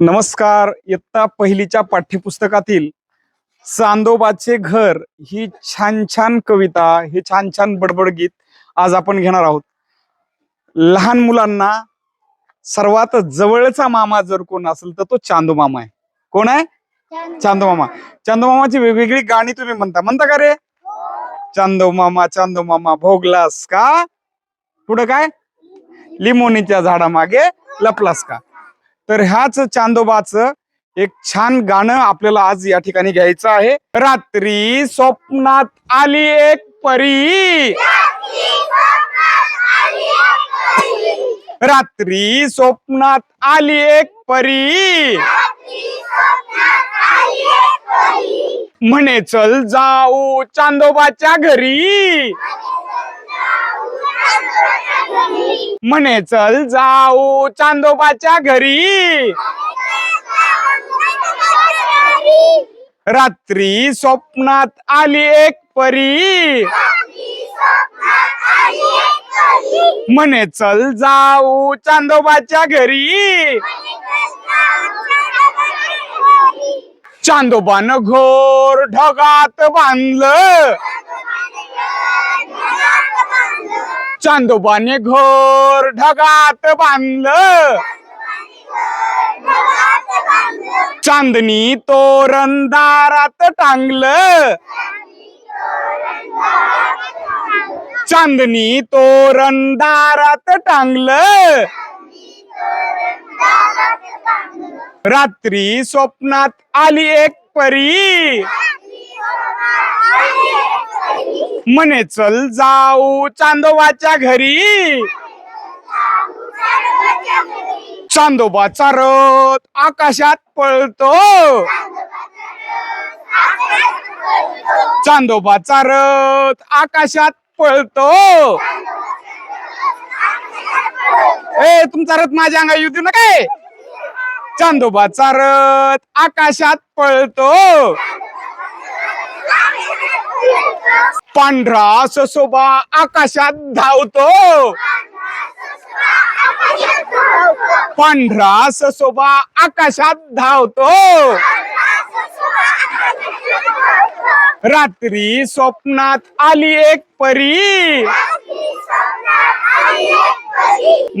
नमस्कार. इयत्ता पहिलीच्या पाठ्यपुस्तकातील चांदोबाचे घर ही छान छान कविता हे छान छान बडबड गीत आज आपण घेणार आहोत. लहान मुलांना सर्वात जवळचा मामा जर कोण असेल तर तो चांदो मामा आहे. कोण आहे? चांदो मामा. चांदो मामाची वेगवेगळी गाणी तुम्ही म्हणता. म्हणता का रे? चांदो मामा चांदो मामा भोगलास का? पुढं काय? लिमोनीच्या झाडामागे लपलास का? तर ह्याच चांदोबाचं एक छान गाणं आपल्याला आज या ठिकाणी घ्यायचं आहे. रात्री स्वप्नात आली एक परी. रात्री स्वप्नात आली एक परी. म्हणे चल जाऊ चांदोबाच्या घरी. म्हणे चल जाऊ चांदोबाच्या घरी. रात्री स्वप्नात आली एक परी. म्हणे चल जाऊ चांदोबाच्या घरी. चांदोबानं घोर ढगात बांधलं. चांदोबाने घोर ढगात बांधलं. चांदणी तोरण दारात टांगलं. चांदणी तोरण दारात टांगलं. रात्री स्वप्नात आली एक परी. म्हणे चल जाऊ चांदोबाच्या घरी. चांदोबाचा रथ आकाशात पळतो. चांदोबाचा रथ आकाशात पळतो. ए तुमचा रथ माझ्या अंगा येऊ देऊ नका. चांदोबाचा रथ आकाशात पळतो. पांढरा ससोबा आकाशात धावतो. पांढरा ससोबा आकाशात धावतो. रात्री स्वप्नात आली एक परी.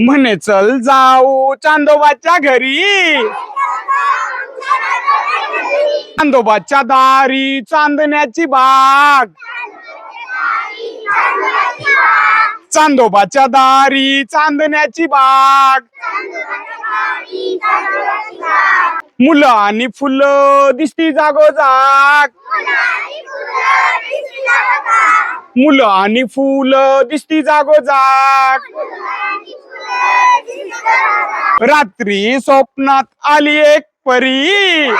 म्हणे चल जाऊ चांदोबाच्या घरी. चांदोबाच्या दारी चांदण्याची बाग. चांदोबाच्या दारी चांदण्याची बाग. मुलं आणि फुलं दिसती जागोजाग. मुलं आणि फुलं दिसती जागोजाग. रात्री स्वप्नात आली एक परी.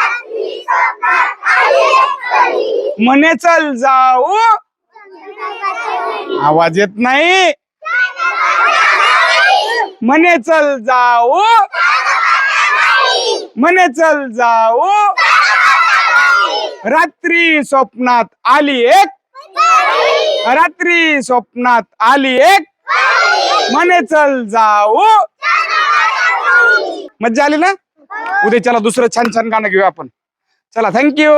म्हणे चल जाऊ. आवाज येत नाही. म्हणे चल जाऊ. म्हणे चल जाऊ. रात्री स्वप्नात आली एक. रात्री स्वप्नात आली एक. म्हणे चल जाऊ. मज्जा आली ना? उद्या चला दुसरं छान छान गाणं घेऊ आपण. चला थँक्यू